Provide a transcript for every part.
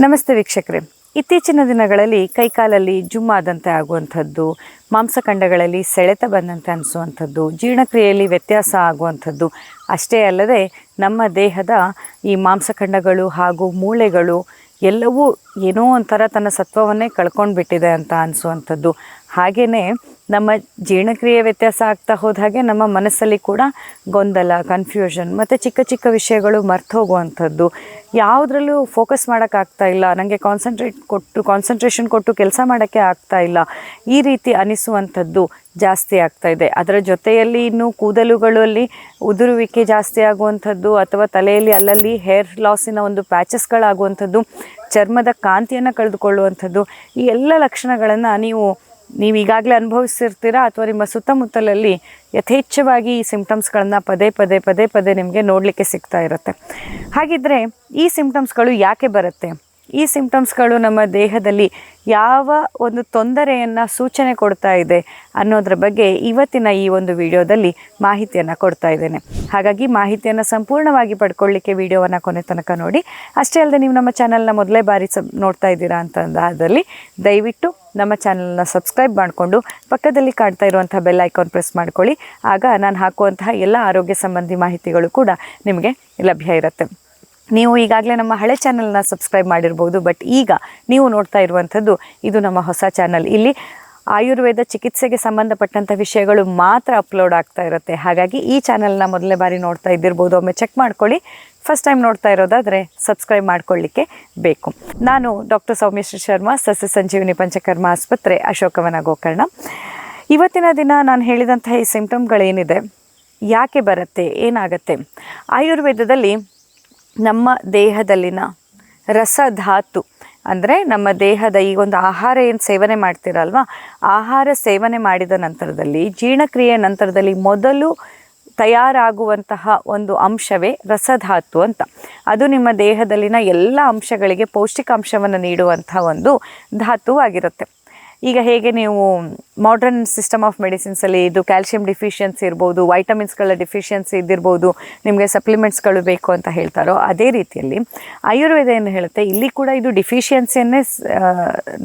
ನಮಸ್ತೆ ವೀಕ್ಷಕರೇ. ಇತ್ತೀಚಿನ ದಿನಗಳಲ್ಲಿ ಕೈಕಾಲಲ್ಲಿ ಜುಮ್ಮಾದಂತೆ ಆಗುವಂಥದ್ದು, ಮಾಂಸಖಂಡಗಳಲ್ಲಿ ಸೆಳೆತ ಬಂದಂತೆ ಅನಿಸುವಂಥದ್ದು, ಜೀರ್ಣಕ್ರಿಯೆಯಲ್ಲಿ ವ್ಯತ್ಯಾಸ ಆಗುವಂಥದ್ದು, ಅಷ್ಟೇ ಅಲ್ಲದೆ ನಮ್ಮ ದೇಹದ ಈ ಮಾಂಸಖಂಡಗಳು ಹಾಗೂ ಮೂಳೆಗಳು ಎಲ್ಲವೂ ಏನೋ ಒಂಥರ ತನ್ನ ಸತ್ವವನ್ನೇ ಕಳ್ಕೊಂಡು ಬಿಟ್ಟಿದೆ ಅಂತ ಅನಿಸುವಂಥದ್ದು. ಹಾಗೆಯೇ ನಮ್ಮ ಜೀರ್ಣಕ್ರಿಯೆ ವ್ಯತ್ಯಾಸ ಆಗ್ತಾ ಹೋದ ಹಾಗೆ ನಮ್ಮ ಮನಸ್ಸಲ್ಲಿ ಕೂಡ ಗೊಂದಲ ಕನ್ಫ್ಯೂಷನ್ ಮತ್ತು ಚಿಕ್ಕ ಚಿಕ್ಕ ವಿಷಯಗಳು ಮರ್ತು ಹೋಗುವಂಥದ್ದು. ಯಾವುದ್ರಲ್ಲೂ ಫೋಕಸ್ ಮಾಡೋಕ್ಕಾಗ್ತಾ ಇಲ್ಲ. ನನಗೆ ಕಾನ್ಸಂಟ್ರೇಟ್ ಕೊಟ್ಟು ಕಾನ್ಸಂಟ್ರೇಷನ್ ಕೊಟ್ಟು ಕೆಲಸ ಮಾಡೋಕ್ಕೆ ಆಗ್ತಾ ಇಲ್ಲ. ಈ ರೀತಿ ಅನಿಸುವಂಥದ್ದು ಜಾಸ್ತಿ ಆಗ್ತಾ ಇದೆ. ಅದರ ಜೊತೆಯಲ್ಲಿ ಇನ್ನೂ ಕೂದಲುಗಳಲ್ಲಿ ಉದುರುವಿಕೆ ಜಾಸ್ತಿ ಆಗುವಂಥದ್ದು ಅಥವಾ ತಲೆಯಲ್ಲಿ ಅಲ್ಲಲ್ಲಿ ಹೇರ್ ಲಾಸಿನ ಒಂದು ಪ್ಯಾಚಸ್ಗಳಾಗುವಂಥದ್ದು ಚರ್ಮದ ಕಾಂತಿಯನ್ನು ಕಳೆದುಕೊಳ್ಳುವಂಥದ್ದು, ಈ ಎಲ್ಲ ಲಕ್ಷಣಗಳನ್ನು ನೀವು ನೀವು ಈಗಾಗಲೇ ಅನುಭವಿಸಿರ್ತೀರಾ ಅಥವಾ ನಿಮ್ಮ ಸುತ್ತಮುತ್ತಲಲ್ಲಿ ಯಥೇಚ್ಛವಾಗಿ ಈ ಸಿಂಪ್ಟಮ್ಸ್ಗಳನ್ನು ಪದೇ ಪದೇ ಪದೇ ಪದೇ ನಿಮಗೆ ನೋಡಲಿಕ್ಕೆ ಸಿಗ್ತಾ ಇರುತ್ತೆ. ಹಾಗಿದ್ರೆ ಈ ಸಿಂಪ್ಟಮ್ಸ್ಗಳು ಯಾಕೆ ಬರುತ್ತೆ? ಈ ಸಿಂಪ್ಟಮ್ಸ್ಗಳು ನಮ್ಮ ದೇಹದಲ್ಲಿ ಯಾವ ಒಂದು ತೊಂದರೆಯನ್ನು ಸೂಚನೆ ಕೊಡ್ತಾ ಇದೆ ಅನ್ನೋದ್ರ ಬಗ್ಗೆ ಇವತ್ತಿನ ಈ ಒಂದು ವಿಡಿಯೋದಲ್ಲಿ ಮಾಹಿತಿಯನ್ನು ಕೊಡ್ತಾ ಇದ್ದೇನೆ. ಹಾಗಾಗಿ ಮಾಹಿತಿಯನ್ನು ಸಂಪೂರ್ಣವಾಗಿ ಪಡ್ಕೊಳ್ಳಿಕ್ಕೆ ವಿಡಿಯೋವನ್ನು ಕೊನೆ ತನಕ ನೋಡಿ. ಅಷ್ಟೇ ಅಲ್ಲದೆ ನೀವು ನಮ್ಮ ಚಾನಲ್ನ ಮೊದಲೇ ಬಾರಿ ಸಬ್ ನೋಡ್ತಾ ಇದ್ದೀರಾ ಅಂತಂದಾದಲ್ಲಿ ದಯವಿಟ್ಟು ನಮ್ಮ ಚಾನಲ್ನ ಸಬ್ಸ್ಕ್ರೈಬ್ ಮಾಡಿಕೊಂಡು ಪಕ್ಕದಲ್ಲಿ ಕಾಣ್ತಾ ಇರುವಂಥ ಬೆಲ್ ಐಕಾನ್ ಪ್ರೆಸ್ ಮಾಡ್ಕೊಳ್ಳಿ. ಆಗ ನಾನು ಹಾಕುವಂತಹ ಎಲ್ಲ ಆರೋಗ್ಯ ಸಂಬಂಧಿ ಮಾಹಿತಿಗಳು ಕೂಡ ನಿಮಗೆ ಲಭ್ಯ ಇರುತ್ತೆ. ನೀವು ಈಗಾಗಲೇ ನಮ್ಮ ಹಳೆ ಚಾನಲ್ನ ಸಬ್ಸ್ಕ್ರೈಬ್ ಮಾಡಿರ್ಬೋದು, ಬಟ್ ಈಗ ನೀವು ನೋಡ್ತಾ ಇರುವಂಥದ್ದು ಇದು ನಮ್ಮ ಹೊಸ ಚಾನಲ್. ಇಲ್ಲಿ ಆಯುರ್ವೇದ ಚಿಕಿತ್ಸೆಗೆ ಸಂಬಂಧಪಟ್ಟಂಥ ವಿಷಯಗಳು ಮಾತ್ರ ಅಪ್ಲೋಡ್ ಆಗ್ತಾ ಇರುತ್ತೆ. ಹಾಗಾಗಿ ಈ ಚಾನಲ್ನ ಮೊದಲನೇ ಬಾರಿ ನೋಡ್ತಾ ಇದ್ದಿರ್ಬೋದು, ಒಮ್ಮೆ ಚೆಕ್ ಮಾಡ್ಕೊಳ್ಳಿ. ಫಸ್ಟ್ ಟೈಮ್ ನೋಡ್ತಾ ಇರೋದಾದರೆ ಸಬ್ಸ್ಕ್ರೈಬ್ ಮಾಡ್ಕೊಳ್ಳಿಕ್ಕೆ ಬೇಕು. ನಾನು ಡಾಕ್ಟರ್ ಸೌಮ್ಯಶ್ರೀ ಶರ್ಮಾ, ಸಸ್ಯ ಸಂಜೀವಿನಿ ಪಂಚಕರ್ಮ ಆಸ್ಪತ್ರೆ, ಅಶೋಕವನ ಗೋಕರ್ಣ. ಇವತ್ತಿನ ದಿನ ನಾನು ಹೇಳಿದಂತಹ ಈ ಸಿಂಪ್ಟಮ್ಗಳೇನಿದೆ, ಯಾಕೆ ಬರುತ್ತೆ, ಏನಾಗುತ್ತೆ? ಆಯುರ್ವೇದದಲ್ಲಿ ನಮ್ಮ ದೇಹದಲ್ಲಿನ ರಸಧಾತು, ಅಂದರೆ ನಮ್ಮ ದೇಹದ ಈ ಒಂದು ಆಹಾರ ಏನು ಸೇವನೆ ಮಾಡ್ತೀರಲ್ವ, ಆಹಾರ ಸೇವನೆ ಮಾಡಿದ ನಂತರದಲ್ಲಿ ಜೀರ್ಣಕ್ರಿಯೆ ನಂತರದಲ್ಲಿ ಮೊದಲು ತಯಾರಾಗುವಂತಹ ಒಂದು ಅಂಶವೇ ರಸಧಾತು ಅಂತ. ಅದು ನಿಮ್ಮ ದೇಹದಲ್ಲಿನ ಎಲ್ಲ ಅಂಶಗಳಿಗೆ ಪೌಷ್ಟಿಕಾಂಶವನ್ನು ನೀಡುವಂಥ ಒಂದು ಧಾತು ಆಗಿರುತ್ತೆ. ಈಗ ಹೇಗೆ ನೀವು ಮಾಡರ್ನ್ ಸಿಸ್ಟಮ್ ಆಫ್ ಮೆಡಿಸಿನ್ಸಲ್ಲಿ ಇದು ಕ್ಯಾಲ್ಸಿಯಂ ಡಿಫಿಷಿಯನ್ಸಿ ಇರ್ಬೋದು ವೈಟಮಿನ್ಸ್ಗಳ ಡಿಫಿಷಿಯನ್ಸಿ ಇದ್ದಿರ್ಬೋದು, ನಿಮಗೆ ಸಪ್ಲಿಮೆಂಟ್ಸ್ಗಳು ಬೇಕು ಅಂತ ಹೇಳ್ತಾರೋ ಅದೇ ರೀತಿಯಲ್ಲಿ ಆಯುರ್ವೇದ ಏನು ಹೇಳುತ್ತೆ, ಇಲ್ಲಿ ಕೂಡ ಇದು ಡಿಫಿಷಿಯನ್ಸಿಯನ್ನೇ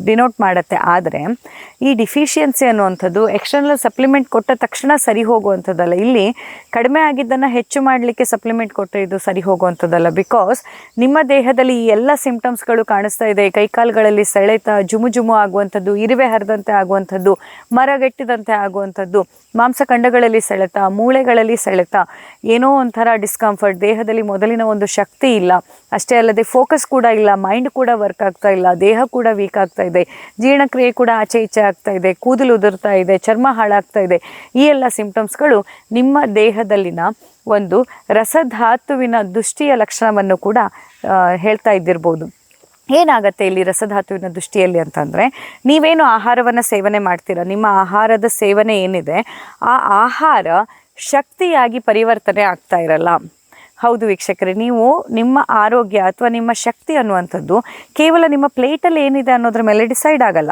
ಡಿನೋಟ್ ಮಾಡುತ್ತೆ. ಆದರೆ ಈ ಡಿಫಿಷಿಯನ್ಸಿ ಅನ್ನುವಂಥದ್ದು ಎಕ್ಸ್ಟರ್ನಲ್ ಸಪ್ಲಿಮೆಂಟ್ ಕೊಟ್ಟ ತಕ್ಷಣ ಸರಿ ಹೋಗುವಂಥದ್ದಲ್ಲ. ಇಲ್ಲಿ ಕಡಿಮೆ ಆಗಿದ್ದನ್ನು ಹೆಚ್ಚು ಮಾಡಲಿಕ್ಕೆ ಸಪ್ಲಿಮೆಂಟ್ ಕೊಟ್ಟರೆ ಇದು ಸರಿ ಹೋಗುವಂಥದ್ದಲ್ಲ. ಬಿಕಾಸ್ ನಿಮ್ಮ ದೇಹದಲ್ಲಿ ಈ ಎಲ್ಲ ಸಿಂಪ್ಟಮ್ಸ್ಗಳು ಕಾಣಿಸ್ತಾ ಇದೆ. ಕೈಕಾಲುಗಳಲ್ಲಿ ಸೆಳೆತ ಜುಮು ಜುಮು ಆಗುವಂಥದ್ದು, ಇರುವೆ ಹರಿದಂತೆ ಆಗುವಂಥದ್ದು ಮರಗೆಟ್ಟಿದಂತೆ ಆಗುವಂಥದ್ದು ಮಾಂಸಖಂಡಗಳಲ್ಲಿ ಸೆಳೆತ, ಮೂಳೆಗಳಲ್ಲಿ ಸೆಳೆತ, ಏನೋ ಒಂಥರ ಡಿಸ್ಕಂಫರ್ಟ್ ದೇಹದಲ್ಲಿ ಮೊದಲಿನ ಒಂದು ಶಕ್ತಿ ಇಲ್ಲ. ಅಷ್ಟೇ ಅಲ್ಲದೆ ಫೋಕಸ್ ಕೂಡ ಇಲ್ಲ ಮೈಂಡ್ ಕೂಡ ವರ್ಕ್ ಆಗ್ತಾ ಇಲ್ಲ, ದೇಹ ಕೂಡ ವೀಕ್ ಆಗ್ತಾ ಇದೆ, ಜೀರ್ಣಕ್ರಿಯೆ ಕೂಡ ಆಚೆ ಈಚೆ ಆಗ್ತಾ ಇದೆ, ಕೂದಲು ಉದುರ್ತಾ ಇದೆ, ಚರ್ಮ ಹಾಳಾಗ್ತಾ ಇದೆ. ಈ ಎಲ್ಲ ಸಿಂಪ್ಟಮ್ಸ್ಗಳು ನಿಮ್ಮ ದೇಹದಲ್ಲಿನ ಒಂದು ರಸಧಾತುವಿನ ದುಷ್ಟಿಯ ಲಕ್ಷಣವನ್ನು ಕೂಡ ಹೇಳ್ತಾ ಇದ್ದಿರ್ಬೋದು. ಏನಾಗತ್ತೆ ಇಲ್ಲಿ ರಸಧಾತುವಿನ ದೃಷ್ಟಿಯಲ್ಲಿ ಅಂತಂದರೆ, ನೀವೇನು ಆಹಾರವನ್ನು ಸೇವನೆ ಮಾಡ್ತೀರಾ? ನಿಮ್ಮ ಆಹಾರದ ಸೇವನೆ ಏನಿದೆ? ಆ ಆಹಾರ ಶಕ್ತಿಯಾಗಿ ಪರಿವರ್ತನೆ ಆಗ್ತಾ ಇರಲ್ಲ. ಹೌದು ವೀಕ್ಷಕರೇ, ನೀವು ನಿಮ್ಮ ಆರೋಗ್ಯ ಅಥವಾ ನಿಮ್ಮ ಶಕ್ತಿ ಅನ್ನುವಂಥದ್ದು ಕೇವಲ ನಿಮ್ಮ ಪ್ಲೇಟಲ್ಲಿ ಏನಿದೆ ಅನ್ನೋದ್ರ ಮೇಲೆ ಡಿಸೈಡ್ ಆಗಲ್ಲ.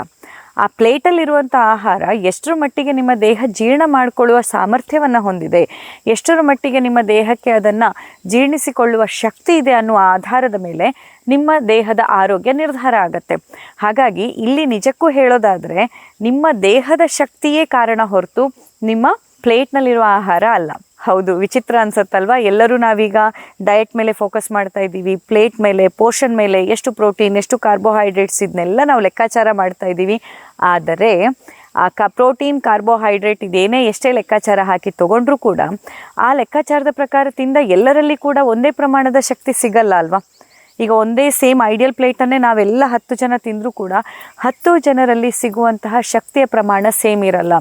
ಆ ಪ್ಲೇಟಲ್ಲಿರುವಂಥ ಆಹಾರ ಎಷ್ಟರ ಮಟ್ಟಿಗೆ ನಿಮ್ಮ ದೇಹ ಜೀರ್ಣ ಮಾಡಿಕೊಳ್ಳುವ ಸಾಮರ್ಥ್ಯವನ್ನು ಹೊಂದಿದೆ? ಎಷ್ಟರ ಮಟ್ಟಿಗೆ ನಿಮ್ಮ ದೇಹಕ್ಕೆ ಅದನ್ನು ಜೀರ್ಣಿಸಿಕೊಳ್ಳುವ ಶಕ್ತಿ ಇದೆ ಅನ್ನುವ ಆಧಾರದ ಮೇಲೆ ನಿಮ್ಮ ದೇಹದ ಆರೋಗ್ಯ ನಿರ್ಧಾರ ಆಗತ್ತೆ. ಹಾಗಾಗಿ ಇಲ್ಲಿ ನಿಜಕ್ಕೂ ಹೇಳೋದಾದರೆ, ನಿಮ್ಮ ದೇಹದ ಶಕ್ತಿಯೇ ಕಾರಣ ಹೊರತು ನಿಮ್ಮ ಪ್ಲೇಟ್ನಲ್ಲಿರುವ ಆಹಾರ ಅಲ್ಲ. ಹೌದು, ವಿಚಿತ್ರ ಅನ್ಸತ್ತಲ್ವಾ? ಎಲ್ಲರೂ ನಾವೀಗ ಡಯಟ್ ಮೇಲೆ ಫೋಕಸ್ ಮಾಡ್ತಾ ಇದ್ದೀವಿ ಪ್ಲೇಟ್ ಮೇಲೆ ಪೋಷನ್ ಮೇಲೆ ಎಷ್ಟು ಪ್ರೋಟೀನ್ ಎಷ್ಟು ಕಾರ್ಬೋಹೈಡ್ರೇಟ್ಸ್ ಇದನ್ನೆಲ್ಲ ನಾವು ಲೆಕ್ಕಾಚಾರ ಮಾಡ್ತಾ ಇದ್ದೀವಿ. ಆದರೆ, ಆ ಕ ಪ್ರೋಟೀನ್ ಕಾರ್ಬೋಹೈಡ್ರೇಟ್ ಇದೇನೇ ಎಷ್ಟೇ ಲೆಕ್ಕಾಚಾರ ಹಾಕಿ ತೊಗೊಂಡ್ರೂ ಕೂಡ, ಆ ಲೆಕ್ಕಾಚಾರದ ಪ್ರಕಾರ ತಿಂದ ಎಲ್ಲರಲ್ಲಿ ಕೂಡ ಒಂದೇ ಪ್ರಮಾಣದ ಶಕ್ತಿ ಸಿಗಲ್ಲ ಅಲ್ವಾ? ಈಗ ಒಂದೇ ಸೇಮ್ ಐಡಿಯಲ್ ಪ್ಲೇಟನ್ನೇ ನಾವೆಲ್ಲ ಹತ್ತು ಜನ ತಿಂದರೂ ಕೂಡ ಹತ್ತು ಜನರಲ್ಲಿ ಸಿಗುವಂತಹ ಶಕ್ತಿಯ ಪ್ರಮಾಣ ಸೇಮ್ ಇರಲ್ಲ.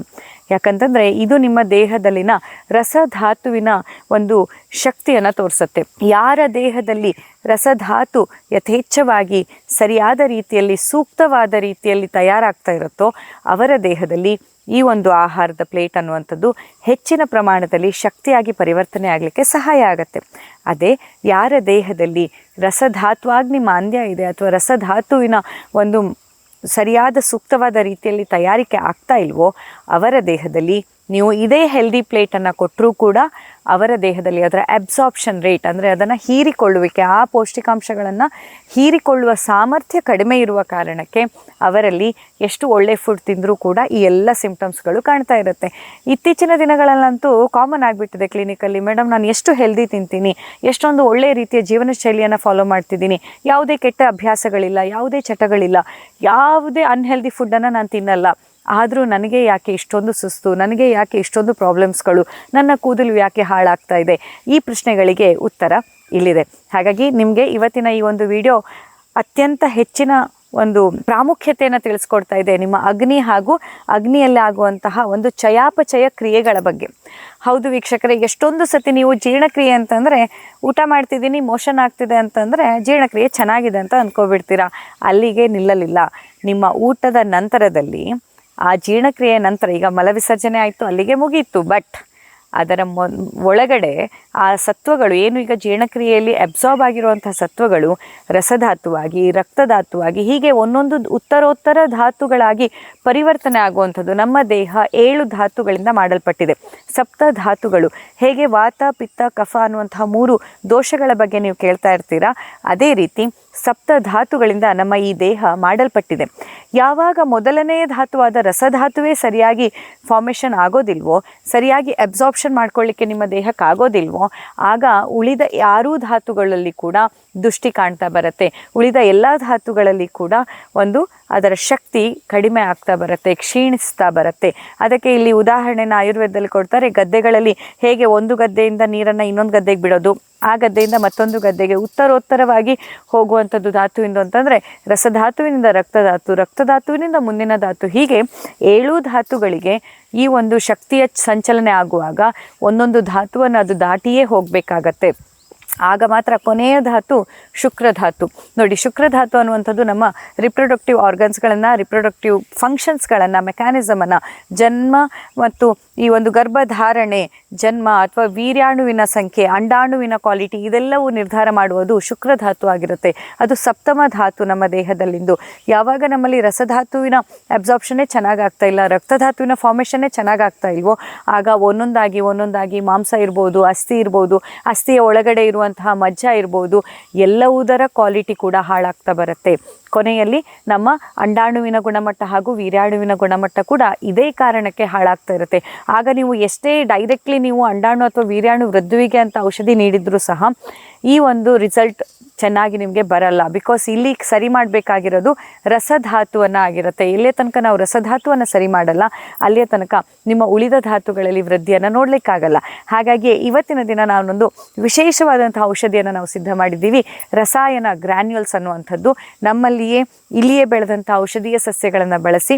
ಯಾಕಂತಂದರೆ ಇದು ನಿಮ್ಮ ದೇಹದಲ್ಲಿನ ರಸಧಾತುವಿನ ಒಂದು ಶಕ್ತಿಯನ್ನು ತೋರಿಸುತ್ತೆ. ಯಾರ ದೇಹದಲ್ಲಿ ರಸಧಾತು ಯಥೇಚ್ಛವಾಗಿ ಸರಿಯಾದ ರೀತಿಯಲ್ಲಿ ಸೂಕ್ತವಾದ ರೀತಿಯಲ್ಲಿ ತಯಾರಾಗ್ತಾ ಇರುತ್ತೋ ಅವರ ದೇಹದಲ್ಲಿ ಈ ಒಂದು ಆಹಾರದ ಪ್ಲೇಟ್ ಅನ್ನುವಂಥದ್ದು ಹೆಚ್ಚಿನ ಪ್ರಮಾಣದಲ್ಲಿ ಶಕ್ತಿಯಾಗಿ ಪರಿವರ್ತನೆ ಆಗಲಿಕ್ಕೆ ಸಹಾಯ ಆಗುತ್ತೆ. ಅದೇ ಯಾರ ದೇಹದಲ್ಲಿ ರಸಧಾತ್ವಾಗ್ನಿ ಮಾಂದ್ಯ ಇದೆ ಅಥವಾ ರಸಧಾತುವಿನ ಒಂದು ಸರಿಯಾದ ಸೂಕ್ತವಾದ ರೀತಿಯಲ್ಲಿ ತಯಾರಿಕೆ ಆಗ್ತಾ ಇಲ್ವೋ ಅವರ ದೇಹದಲ್ಲಿ ನೀವು ಇದೇ ಹೆಲ್ದಿ ಪ್ಲೇಟನ್ನು ಕೊಟ್ಟರೂ ಕೂಡ ಅವರ ದೇಹದಲ್ಲಿ ಅದರ ಅಬ್ಸಾರ್ಪ್ಷನ್ ರೇಟ್ ಅಂದರೆ ಅದನ್ನು ಹೀರಿಕೊಳ್ಳುವಿಕೆ, ಆ ಪೌಷ್ಟಿಕಾಂಶಗಳನ್ನು ಹೀರಿಕೊಳ್ಳುವ ಸಾಮರ್ಥ್ಯ ಕಡಿಮೆ ಇರುವ ಕಾರಣಕ್ಕೆ ಅವರಲ್ಲಿ ಎಷ್ಟು ಒಳ್ಳೆ ಫುಡ್ ತಿಂದರೂ ಕೂಡ ಈ ಎಲ್ಲ ಸಿಂಪ್ಟಮ್ಸ್ಗಳು ಕಾಣ್ತಾ ಇರುತ್ತೆ. ಇತ್ತೀಚಿನ ದಿನಗಳಲ್ಲಂತೂ ಕಾಮನ್ ಆಗಿಬಿಟ್ಟಿದೆ ಕ್ಲಿನಿಕಲ್ಲಿ ಮೇಡಮ್ ನಾನು ಎಷ್ಟು ಹೆಲ್ದಿ ತಿಂತೀನಿ, ಎಷ್ಟೊಂದು ಒಳ್ಳೆಯ ರೀತಿಯ ಜೀವನ ಶೈಲಿಯನ್ನು ಫಾಲೋ ಮಾಡ್ತಿದ್ದೀನಿ, ಯಾವುದೇ ಕೆಟ್ಟ ಅಭ್ಯಾಸಗಳಿಲ್ಲ, ಯಾವುದೇ ಚಟಗಳಿಲ್ಲ, ಯಾವುದೇ ಅನ್ಹೆಲ್ದಿ ಫುಡ್ಡನ್ನು ನಾನು ತಿನ್ನಲ್ಲ. ಆದರೂ ನನಗೆ ಯಾಕೆ ಇಷ್ಟೊಂದು ಸುಸ್ತು, ನನಗೆ ಯಾಕೆ ಇಷ್ಟೊಂದು ಪ್ರಾಬ್ಲಮ್ಸ್ಗಳು ನನ್ನ ಕೂದಲು ಯಾಕೆ ಹಾಳಾಗ್ತಾ ಇದೆ? ಈ ಪ್ರಶ್ನೆಗಳಿಗೆ ಉತ್ತರ ಇಲ್ಲಿದೆ. ಹಾಗಾಗಿ ನಿಮಗೆ ಇವತ್ತಿನ ಈ ಒಂದು ವಿಡಿಯೋ ಅತ್ಯಂತ ಹೆಚ್ಚಿನ ಒಂದು ಪ್ರಾಮುಖ್ಯತೆಯನ್ನು ತಿಳಿಸ್ಕೊಡ್ತಾ ಇದೆ. ನಿಮ್ಮ ಅಗ್ನಿ ಹಾಗೂ ಅಗ್ನಿಯಲ್ಲಿ ಆಗುವಂತಹ ಒಂದು ಚಯಾಪಚಯ ಕ್ರಿಯೆಗಳ ಬಗ್ಗೆ. ಹೌದು ವೀಕ್ಷಕರೇ, ಎಷ್ಟೊಂದು ಸತಿ ನೀವು ಜೀರ್ಣಕ್ರಿಯೆ ಅಂತಂದರೆ ಊಟ ಮಾಡ್ತಿದ್ದೀನಿ, ಮೋಷನ್ ಆಗ್ತಿದೆ ಅಂತಂದರೆ ಜೀರ್ಣಕ್ರಿಯೆ ಚೆನ್ನಾಗಿದೆ ಅಂತ ಅಂದ್ಕೊಬಿಡ್ತೀರಾ ಅಲ್ಲಿಗೆ ನಿಲ್ಲಲಿಲ್ಲ. ನಿಮ್ಮ ಊಟದ ನಂತರದಲ್ಲಿ ಆ ಜೀರ್ಣಕ್ರಿಯೆ ನಂತರ ಈಗ ಮಲವಿಸರ್ಜನೆ ಆಯಿತು, ಅಲ್ಲಿಗೆ ಮುಗೀತು. ಬಟ್ ಅದರ ಒಳಗಡೆ ಆ ಸತ್ವಗಳು ಏನು ಈಗ ಜೀರ್ಣಕ್ರಿಯೆಯಲ್ಲಿ ಅಬ್ಸಾರ್ಬ್ ಆಗಿರುವಂಥ ಸತ್ವಗಳು, ರಸಧಾತುವಾಗಿ, ರಕ್ತಧಾತುವಾಗಿ ಹೀಗೆ ಒಂದೊಂದು ಉತ್ತರೋತ್ತರ ಧಾತುಗಳಾಗಿ ಪರಿವರ್ತನೆ ಆಗುವಂಥದ್ದು ನಮ್ಮ ದೇಹ ಏಳು ಧಾತುಗಳಿಂದ ಮಾಡಲ್ಪಟ್ಟಿದೆ. ಸಪ್ತ ಧಾತುಗಳು ಹೇಗೆ ವಾತ, ಪಿತ್ತ, ಕಫ ಅನ್ನುವಂತಹ ಮೂರು ದೋಷಗಳ ಬಗ್ಗೆ ನೀವು ಕೇಳ್ತಾ ಇರ್ತೀರಾ? ಅದೇ ರೀತಿ ಸಪ್ತ ಧಾತುಗಳಿಂದ ನಮ್ಮ ಈ ದೇಹ ಮಾಡಲ್ಪಟ್ಟಿದೆ. ಯಾವಾಗ ಮೊದಲನೇ ಧಾತುವಾದ ರಸಧಾತುವೇ ಸರಿಯಾಗಿ ಫಾರ್ಮೇಷನ್ ಆಗೋದಿಲ್ವೋ, ಸರಿಯಾಗಿ ಅಬ್ಸಾರ್ಪ್ಷನ್ ಮಾಡ್ಕೊಳ್ಳಿಕ್ಕೆ ನಿಮ್ಮ ದೇಹಕ್ಕೆ ಆಗೋದಿಲ್ವೋ, ಆಗ ಉಳಿದ ಯಾರೂ ಧಾತುಗಳಲ್ಲಿ ಕೂಡ ದೃಷ್ಟಿ ಕಾಣ್ತಾ ಬರುತ್ತೆ. ಉಳಿದ ಎಲ್ಲ ಧಾತುಗಳಲ್ಲಿ ಕೂಡ ಒಂದು ಅದರ ಶಕ್ತಿ ಕಡಿಮೆ ಆಗ್ತಾ ಬರುತ್ತೆ, ಕ್ಷೀಣಿಸ್ತಾ ಬರುತ್ತೆ. ಅದಕ್ಕೆ ಇಲ್ಲಿ ಉದಾಹರಣೆನ ಆಯುರ್ವೇದದಲ್ಲಿ ಕೊಡ್ತಾರೆ, ಗದ್ದೆಗಳಲ್ಲಿ ಹೇಗೆ ಒಂದು ಗದ್ದೆಯಿಂದ ನೀರನ್ನು ಇನ್ನೊಂದು ಗದ್ದೆಗೆ ಬಿಡೋದು. ಆ ಗದ್ದೆಯಿಂದ ಮತ್ತೊಂದು ಗದ್ದೆಗೆ ಉತ್ತರೋತ್ತರವಾಗಿ ಹೋಗುವಂಥದ್ದು ಧಾತುವಿಂದು ಅಂತಂದರೆ ರಸಧಾತುವಿನಿಂದ ರಕ್ತಧಾತು, ರಕ್ತಧಾತುವಿನಿಂದ ಮುಂದಿನ ಧಾತು. ಹೀಗೆ ಏಳು ಧಾತುಗಳಿಗೆ ಈ ಒಂದು ಶಕ್ತಿಯ ಸಂಚಲನೆ ಆಗುವಾಗ ಒಂದೊಂದು ಧಾತುವನ್ನು ಅದು ದಾಟಿಯೇ ಹೋಗಬೇಕಾಗತ್ತೆ. ಆಗ ಮಾತ್ರ ಕೊನೆಯ ಧಾತು ಶುಕ್ರಧಾತು ನೋಡಿ ಶುಕ್ರಧಾತು ಅನ್ನುವಂಥದ್ದು ನಮ್ಮ ರಿಪ್ರೊಡಕ್ಟಿವ್ ಆರ್ಗನ್ಸ್ಗಳನ್ನು ರಿಪ್ರೊಡಕ್ಟಿವ್ ಫಂಕ್ಷನ್ಸ್ಗಳನ್ನು ಮೆಕ್ಯಾನಿಸಮನ್ನು ಜನ್ಮ ಮತ್ತು ಈ ಒಂದು ಗರ್ಭಧಾರಣೆ, ಜನ್ಮ ಅಥವಾ ವೀರ್ಯಾಣುವಿನ ಸಂಖ್ಯೆ, ಅಂಡಾಣುವಿನ ಕ್ವಾಲಿಟಿ ಇದೆಲ್ಲವೂ ನಿರ್ಧಾರ ಮಾಡುವುದು ಶುಕ್ರಧಾತು ಆಗಿರುತ್ತೆ. ಅದು ಸಪ್ತಮ ಧಾತು ನಮ್ಮ ದೇಹದಲ್ಲಿಂದು. ಯಾವಾಗ ನಮ್ಮಲ್ಲಿ ರಸಧಾತುವಿನ ಅಬ್ಸಾರ್ಪ್ಷನ್ನೇ ಚೆನ್ನಾಗಿ ಇಲ್ಲ, ರಕ್ತಧಾತುವಿನ ಫಾರ್ಮೇಷನ್ನೇ ಚೆನ್ನಾಗಿ ಇಲ್ವೋ, ಆಗ ಒಂದೊಂದಾಗಿ ಒಂದೊಂದಾಗಿ ಮಾಂಸ ಇರ್ಬೋದು, ಅಸ್ಥಿ ಇರ್ಬೋದು, ಅಸ್ಥಿಯ ಒಳಗಡೆ ಇರುವಂತಹ ಮಜ್ಜ ಇರ್ಬೋದು, ಎಲ್ಲವುದರ ಕ್ವಾಲಿಟಿ ಕೂಡ ಹಾಳಾಗ್ತಾ ಬರುತ್ತೆ. ಕೊನೆಯಲ್ಲಿ ನಮ್ಮ ಅಂಡಾಣುವಿನ ಗುಣಮಟ್ಟ ಹಾಗೂ ವೀರ್ಯಾಣುವಿನ ಗುಣಮಟ್ಟ ಕೂಡ ಇದೇ ಕಾರಣಕ್ಕೆ ಹಾಳಾಗ್ತಾ ಇರುತ್ತೆ. ಆಗ ನೀವು ಎಷ್ಟೇ ಡೈರೆಕ್ಟ್ಲಿ ನೀವು ಅಂಡಾಣು ಅಥವಾ ವೀರ್ಯಾಣು ವೃದ್ಧುವಿಗೆ ಅಂತ ಔಷಧಿ ನೀಡಿದರೂ ಸಹ ಈ ಒಂದು ರಿಸಲ್ಟ್ ಚೆನ್ನಾಗಿ ನಿಮಗೆ ಬರಲ್ಲ. ಬಿಕಾಸ್ ಇಲ್ಲಿ ಸರಿ ಮಾಡಬೇಕಾಗಿರೋದು ರಸಧಾತುವನ್ನು ಆಗಿರುತ್ತೆ. ಇಲ್ಲೇ ತನಕ ನಾವು ರಸಧಾತುವನ್ನು ಸರಿ ಮಾಡಲ್ಲ. ಅಲ್ಲಿಯ ತನಕ ನಿಮ್ಮ ಉಳಿದ ಧಾತುಗಳಲ್ಲಿ ವೃದ್ಧಿಯನ್ನು ನೋಡಲಿಕ್ಕಾಗಲ್ಲ. ಹಾಗಾಗಿ ಇವತ್ತಿನ ದಿನ ನಾನೊಂದು ವಿಶೇಷವಾದಂಥ ಔಷಧಿಯನ್ನು ನಾವು ಸಿದ್ಧ ಮಾಡಿದ್ದೀವಿ. ರಸಾಯನ ಗ್ರ್ಯಾನ್ಯುಲ್ಸ್ ಅನ್ನುವಂಥದ್ದು. ನಮ್ಮಲ್ಲಿಯೇ ಇಲ್ಲಿಯೇ ಬೆಳೆದಂಥ ಔಷಧೀಯ ಸಸ್ಯಗಳನ್ನು ಬಳಸಿ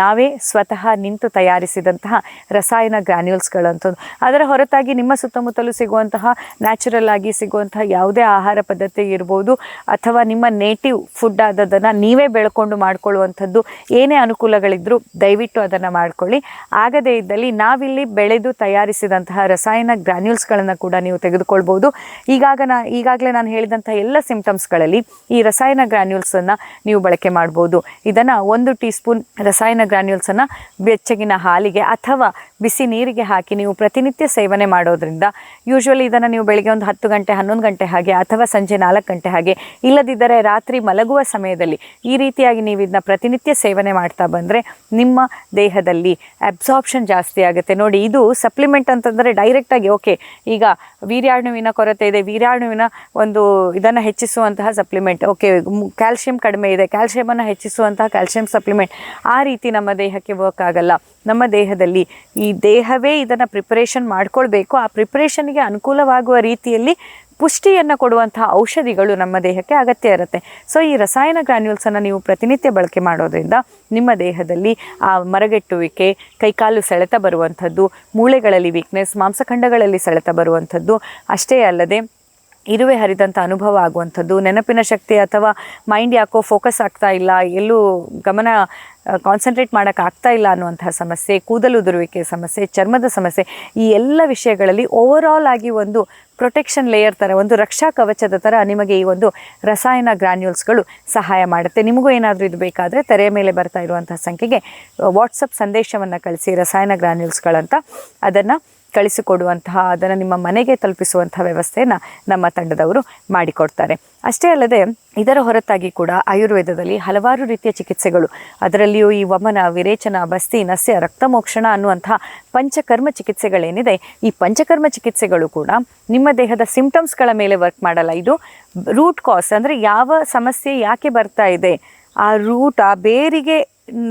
ನಾವೇ ಸ್ವತಃ ನಿಂತು ತಯಾರಿಸಿದಂತಹ ರಸಾಯನ ಗ್ರ್ಯಾನ್ಯೂಲ್ಸ್ಗಳಂಥದ್ದು ಅದರ ಹೊರತಾಗಿ ನಿಮ್ಮ ಸುತ್ತಮುತ್ತಲೂ ಸಿಗುವಂತಹ ನ್ಯಾಚುರಲ್ ಆಗಿ ಸಿಗುವಂತಹ ಯಾವುದೇ ಆಹಾರ ಪದ್ಧತಿ ಇರ್ಬೋದು, ಅಥವಾ ನಿಮ್ಮ ನೇಟಿವ್ ಫುಡ್ ಆದದನ್ನು ನೀವೇ ಬೆಳ್ಕೊಂಡು ಮಾಡ್ಕೊಳ್ಳುವಂಥದ್ದು ಏನೇ ಅನುಕೂಲಗಳಿದ್ದರೂ ದಯವಿಟ್ಟು ಅದನ್ನು ಮಾಡ್ಕೊಳ್ಳಿ. ಆಗದೇ ಇದ್ದಲ್ಲಿ ನಾವಿಲ್ಲಿ ಬೆಳೆದು ತಯಾರಿಸಿದಂತಹ ರಸಾಯನ ಗ್ರ್ಯಾನ್ಯೂಲ್ಸ್ಗಳನ್ನು ಕೂಡ ನೀವು ತೆಗೆದುಕೊಳ್ಬೋದು. ಈಗಾಗ ನಾ, ಈಗಾಗಲೇ ನಾನು ಹೇಳಿದಂಥ ಎಲ್ಲ ಸಿಂಪ್ಟಮ್ಸ್ಗಳಲ್ಲಿ ಈ ರಸಾಯನ ಗ್ರ್ಯಾನ್ಯೂಲ್ಸನ್ನು ನೀವು ಬಳಕೆ ಮಾಡ್ಬೋದು. ಇದನ್ನು ಒಂದು ಟೀ ಸ್ಪೂನ್ ರಸಾಯನ ಗ್ರ್ಯಾನ್ಯೂಲ್ಸನ್ನು ಬೆಚ್ಚಗಿನ ಹಾಲಿಗೆ ಅಥವಾ ಬಿಸಿ ನೀರಿಗೆ ಹಾಕಿ ನೀವು ಪ್ರತಿನಿತ್ಯ ಸೇವನೆ ಮಾಡೋದ್ರಿಂದ ಯೂಶ್ವಲಿ ಇದನ್ನು ನೀವು ಬೆಳಿಗ್ಗೆ ಒಂದು ಹತ್ತು ಗಂಟೆ, ಹನ್ನೊಂದು ಗಂಟೆ ಹಾಗೆ ಅಥವಾ ಸಂಜೆ ನಾಲ್ಕು ಗಂಟೆ ಹಾಗೆ ಇಲ್ಲದಿದ್ದರೆ ರಾತ್ರಿ ಮಲಗುವ ಸಮಯದಲ್ಲಿ ಈ ರೀತಿಯಾಗಿ ನೀವು ಇದನ್ನ ಪ್ರತಿನಿತ್ಯ ಸೇವನೆ ಮಾಡ್ತಾ ಬಂದರೆ ನಿಮ್ಮ ದೇಹದಲ್ಲಿ ಅಬ್ಸಾರ್ಪ್ಷನ್ ಜಾಸ್ತಿ ಆಗುತ್ತೆ. ನೋಡಿ, ಇದು ಸಪ್ಲಿಮೆಂಟ್ ಅಂತಂದರೆ ಡೈರೆಕ್ಟಾಗಿ ಓಕೆ ಈಗ ವೀರ್ಯಾಣುವಿನ ಕೊರತೆ ಇದೆ. ವೀರ್ಯಾಣುವಿನ ಒಂದು ಇದನ್ನು ಹೆಚ್ಚಿಸುವಂತಹ ಸಪ್ಲಿಮೆಂಟ್ ಓಕೆ ಕ್ಯಾಲ್ಶಿಯಂ ಕಡಿಮೆ ಇದೆ. ಕ್ಯಾಲ್ಶಿಯಮನ್ನು ಹೆಚ್ಚಿಸುವಂತಹ ಕ್ಯಾಲ್ಶಿಯಂ ಸಪ್ಲಿಮೆಂಟ್ ಆ ರೀತಿ ನಮ್ಮ ದೇಹಕ್ಕೆ ವರ್ಕ್ ಆಗಲ್ಲ. ನಮ್ಮ ದೇಹದಲ್ಲಿ. ಈ ದೇಹವೇ ಇದನ್ನು ಪ್ರಿಪರೇಷನ್ ಮಾಡ್ಕೊಳ್ಬೇಕು. ಆ ಪ್ರಿಪರೇಷನ್ಗೆ ಅನುಕೂಲವಾಗುವ ರೀತಿಯಲ್ಲಿ ಪುಷ್ಟಿಯನ್ನು ಕೊಡುವಂತಹ ಔಷಧಿಗಳು ನಮ್ಮ ದೇಹಕ್ಕೆ ಅಗತ್ಯ ಇರುತ್ತೆ. ಸೊ ಈ ರಸಾಯನ ಗ್ರಾನ್ಯೂಲ್ಸನ್ನು ನೀವು ಪ್ರತಿನಿತ್ಯ ಬಳಕೆ ಮಾಡೋದ್ರಿಂದ ನಿಮ್ಮ ದೇಹದಲ್ಲಿ ಆ ಮರಗೆಟ್ಟುವಿಕೆ, ಕೈಕಾಲು ಸೆಳೆತ ಬರುವಂಥದ್ದು, ಮೂಳೆಗಳಲ್ಲಿ ವೀಕ್ನೆಸ್ ಮಾಂಸಖಂಡಗಳಲ್ಲಿ ಸೆಳೆತ ಬರುವಂಥದ್ದು, ಅಷ್ಟೇ ಅಲ್ಲದೆ ಇರುವೆ ಹರಿದಂಥ ಅನುಭವ ಆಗುವಂಥದ್ದು, ನೆನಪಿನ ಶಕ್ತಿ ಅಥವಾ ಮೈಂಡ್ ಯಾಕೋ ಫೋಕಸ್ ಆಗ್ತಾ ಇಲ್ಲ, ಎಲ್ಲೂ ಗಮನ ಕಾನ್ಸಂಟ್ರೇಟ್ ಮಾಡೋಕ್ಕೆ ಆಗ್ತಾ ಇಲ್ಲ ಅನ್ನುವಂತಹ ಸಮಸ್ಯೆ, ಕೂದಲು ಉದುರುವಿಕೆ ಸಮಸ್ಯೆ, ಚರ್ಮದ ಸಮಸ್ಯೆ, ಈ ಎಲ್ಲ ವಿಷಯಗಳಲ್ಲಿ ಓವರಾಲ್ ಆಗಿ ಒಂದು ಪ್ರೊಟೆಕ್ಷನ್ ಲೇಯರ್ ಥರ ಒಂದು ರಕ್ಷಾ ಕವಚದ ಥರ ನಿಮಗೆ ಈ ಒಂದು ರಸಾಯನ ಗ್ರ್ಯಾನ್ಯೂಲ್ಸ್ಗಳು ಸಹಾಯ ಮಾಡುತ್ತೆ. ನಿಮಗೂ ಏನಾದರೂ ಇದು ಬೇಕಾದರೆ ತೆರೆಯ ಮೇಲೆ ಬರ್ತಾ ಇರುವಂಥ ಸಂಖ್ಯೆಗೆ ವಾಟ್ಸಪ್ ಸಂದೇಶವನ್ನು ಕಳಿಸಿ ರಸಾಯನ ಗ್ರ್ಯಾನ್ಯೂಲ್ಸ್ಗಳಂತ ಅದನ್ನು ಕಳಿಸಿಕೊಡುವಂತಹ, ಅದನ್ನು ನಿಮ್ಮ ಮನೆಗೆ ತಲುಪಿಸುವಂತಹ ವ್ಯವಸ್ಥೆಯನ್ನು ನಮ್ಮ ತಂಡದವರು ಮಾಡಿಕೊಡ್ತಾರೆ. ಅಷ್ಟೇ ಅಲ್ಲದೆ, ಇದರ ಹೊರತಾಗಿ ಕೂಡ ಆಯುರ್ವೇದದಲ್ಲಿ ಹಲವಾರು ರೀತಿಯ ಚಿಕಿತ್ಸೆಗಳು, ಅದರಲ್ಲಿಯೂ ಈ ವಮನ, ವಿರೇಚನ, ಬಸ್ತಿ, ನಸ್ಯ, ರಕ್ತಮೋಕ್ಷಣ ಅನ್ನುವಂತಹ ಪಂಚಕರ್ಮ ಚಿಕಿತ್ಸೆಗಳೇನಿದೆ, ಈ ಪಂಚಕರ್ಮ ಚಿಕಿತ್ಸೆಗಳು ಕೂಡ ನಿಮ್ಮ ದೇಹದ ಸಿಂಪ್ಟಮ್ಸ್ಗಳ ಮೇಲೆ ವರ್ಕ್ ಮಾಡಲ್ಲ. ಇದು ರೂಟ್ ಕಾಸ್ ಅಂದರೆ ಯಾವ ಸಮಸ್ಯೆ ಯಾಕೆ ಬರ್ತಾ ಇದೆ, ಆ ರೂಟ್, ಆ ಬೇರಿಗೆ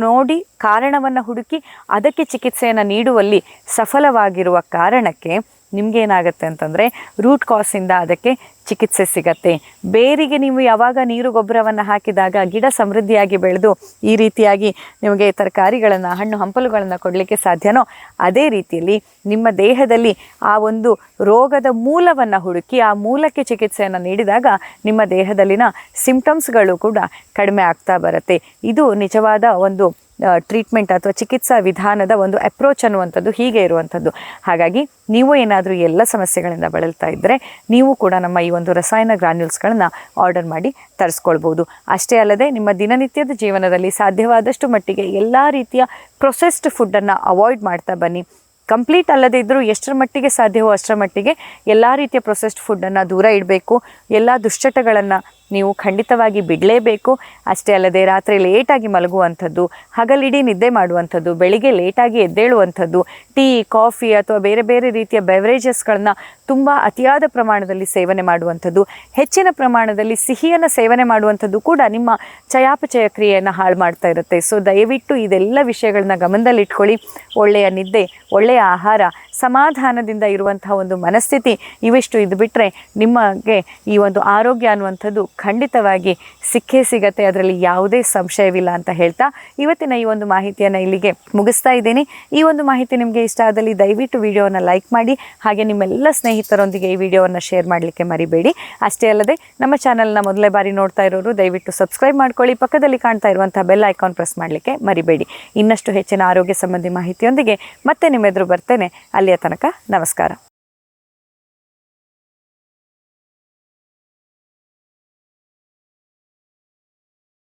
ನೋಡಿ ಕಾರಣವನ್ನು ಹುಡುಕಿ ಅದಕ್ಕೆ ಚಿಕಿತ್ಸೆಯನ್ನು ನೀಡುವಲ್ಲಿ ಸಫಲವಾಗಿರುವ ಕಾರಣಕ್ಕೆ ನಿಮಗೇನಾಗತ್ತೆ ಅಂತಂದರೆ ರೂಟ್ ಕಾಸಿಂದ ಅದಕ್ಕೆ ಚಿಕಿತ್ಸೆ ಸಿಗತ್ತೆ. ಬೇರಿಗೆ ನೀವು ಯಾವಾಗ ನೀರು ಗೊಬ್ಬರವನ್ನು ಹಾಕಿದಾಗ ಗಿಡ ಸಮೃದ್ಧಿಯಾಗಿ ಬೆಳೆದು ಈ ರೀತಿಯಾಗಿ ನಿಮಗೆ ತರಕಾರಿಗಳನ್ನು, ಹಣ್ಣು ಹಂಪಲುಗಳನ್ನು ಕೊಡಲಿಕ್ಕೆ ಸಾಧ್ಯನೋ, ಅದೇ ರೀತಿಯಲ್ಲಿ ನಿಮ್ಮ ದೇಹದಲ್ಲಿ ಆ ಒಂದು ರೋಗದ ಮೂಲವನ್ನು ಹುಡುಕಿ ಆ ಮೂಲಕ್ಕೆ ಚಿಕಿತ್ಸೆಯನ್ನು ನೀಡಿದಾಗ ನಿಮ್ಮ ದೇಹದಲ್ಲಿನ ಸಿಂಪ್ಟಮ್ಸ್ಗಳು ಕೂಡ ಕಡಿಮೆ ಆಗ್ತಾ ಬರುತ್ತೆ. ಇದು ನಿಜವಾದ ಒಂದು ಟ್ರೀಟ್ಮೆಂಟ್ ಅಥವಾ ಚಿಕಿತ್ಸಾ ವಿಧಾನದ ಒಂದು ಅಪ್ರೋಚ್ ಅನ್ನುವಂಥದ್ದು ಹೀಗೆ ಇರುವಂಥದ್ದು. ಹಾಗಾಗಿ ನೀವು ಏನಾದರೂ ಎಲ್ಲ ಸಮಸ್ಯೆಗಳಿಂದ ಬಳಲ್ತಾ ಇದ್ದರೆ ನೀವು ಕೂಡ ನಮ್ಮ ಈ ಒಂದು ರಸಾಯನ ಗ್ರಾನ್ಯೂಲ್ಸ್ಗಳನ್ನ ಆರ್ಡರ್ ಮಾಡಿ ತರಿಸ್ಕೊಳ್ಬೋದು. ಅಷ್ಟೇ ಅಲ್ಲದೆ ನಿಮ್ಮ ದಿನನಿತ್ಯದ ಜೀವನದಲ್ಲಿ ಸಾಧ್ಯವಾದಷ್ಟು ಮಟ್ಟಿಗೆ ಎಲ್ಲ ರೀತಿಯ ಪ್ರೊಸೆಸ್ಡ್ ಫುಡ್ಡನ್ನು ಅವಾಯ್ಡ್ ಮಾಡ್ತಾ ಬನ್ನಿ. ಕಂಪ್ಲೀಟ್ ಅಲ್ಲದೇ ಇದ್ದರೂ ಎಷ್ಟರ ಮಟ್ಟಿಗೆ ಸಾಧ್ಯವೋ ಅಷ್ಟರ ಮಟ್ಟಿಗೆ ಎಲ್ಲ ರೀತಿಯ ಪ್ರೊಸೆಸ್ಡ್ ಫುಡ್ಡನ್ನು ದೂರ ಇಡಬೇಕು. ಎಲ್ಲ ದುಶ್ಚಟಗಳನ್ನು ನೀವು ಖಂಡಿತವಾಗಿ ಬಿಡಲೇಬೇಕು. ಅಷ್ಟೇ ಅಲ್ಲದೆ ರಾತ್ರಿ ಲೇಟಾಗಿ ಮಲಗುವಂಥದ್ದು, ಹಗಲಿಡೀ ನಿದ್ದೆ ಮಾಡುವಂಥದ್ದು, ಬೆಳಿಗ್ಗೆ ಲೇಟಾಗಿ ಎದ್ದೇಳುವಂಥದ್ದು, ಟೀ, ಕಾಫಿ ಅಥವಾ ಬೇರೆ ಬೇರೆ ರೀತಿಯ ಬೆವರೇಜಸ್ಗಳನ್ನ ತುಂಬ ಅತಿಯಾದ ಪ್ರಮಾಣದಲ್ಲಿ ಸೇವನೆ ಮಾಡುವಂಥದ್ದು, ಹೆಚ್ಚಿನ ಪ್ರಮಾಣದಲ್ಲಿ ಸಿಹಿಯನ್ನು ಸೇವನೆ ಮಾಡುವಂಥದ್ದು ಕೂಡ ನಿಮ್ಮ ಚಯಾಪಚಯ ಕ್ರಿಯೆಯನ್ನು ಹಾಳು ಮಾಡ್ತಾ ಇರುತ್ತೆ. ಸೊ ದಯವಿಟ್ಟು ಇದೆಲ್ಲ ವಿಷಯಗಳನ್ನ ಗಮನದಲ್ಲಿಟ್ಕೊಳ್ಳಿ. ಒಳ್ಳೆಯ ನಿದ್ದೆ, ಒಳ್ಳೆಯ ಆಹಾರ, ಸಮಾಧಾನದಿಂದ ಇರುವಂತಹ ಒಂದು ಮನಸ್ಥಿತಿ, ಇವಿಷ್ಟು ಇದು ಬಿಟ್ಟರೆ ನಿಮಗೆ ಈ ಒಂದು ಆರೋಗ್ಯ ಅನ್ನುವಂಥದ್ದು ಖಂಡಿತವಾಗಿ ಸಿಕ್ಕೇ ಸಿಗತ್ತೆ, ಅದರಲ್ಲಿ ಯಾವುದೇ ಸಂಶಯವಿಲ್ಲ ಅಂತ ಹೇಳ್ತಾ ಇವತ್ತಿನ ಈ ಒಂದು ಮಾಹಿತಿಯನ್ನು ಇಲ್ಲಿಗೆ ಮುಗಿಸ್ತಾ ಇದ್ದೀನಿ. ಈ ಒಂದು ಮಾಹಿತಿ ನಿಮಗೆ ಇಷ್ಟ ಆದಲ್ಲಿ ದಯವಿಟ್ಟು ವಿಡಿಯೋವನ್ನು ಲೈಕ್ ಮಾಡಿ, ಹಾಗೆ ನಿಮ್ಮೆಲ್ಲ ಸ್ನೇಹಿತರೊಂದಿಗೆ ಈ ವಿಡಿಯೋವನ್ನು ಶೇರ್ ಮಾಡಲಿಕ್ಕೆ ಮರಿಬೇಡಿ. ಅಷ್ಟೇ ಅಲ್ಲದೆ, ನಮ್ಮ ಚಾನಲ್ನ ಮೊದಲೇ ಬಾರಿ ನೋಡ್ತಾ ಇರೋರು ದಯವಿಟ್ಟು ಸಬ್ಸ್ಕ್ರೈಬ್ ಮಾಡ್ಕೊಳ್ಳಿ, ಪಕ್ಕದಲ್ಲಿ ಕಾಣ್ತಾ ಇರುವಂಥ ಬೆಲ್ ಐಕಾನ್ ಪ್ರೆಸ್ ಮಾಡಲಿಕ್ಕೆ ಮರಿಬೇಡಿ. ಇನ್ನಷ್ಟು ಹೆಚ್ಚಿನ ಆರೋಗ್ಯ ಸಂಬಂಧಿ ಮಾಹಿತಿಯೊಂದಿಗೆ ಮತ್ತೆ ನಿಮ್ಮೆದುರು ಬರ್ತೇನೆ. ಅಲ್ಲಿಯ ತನಕ ನಮಸ್ಕಾರ.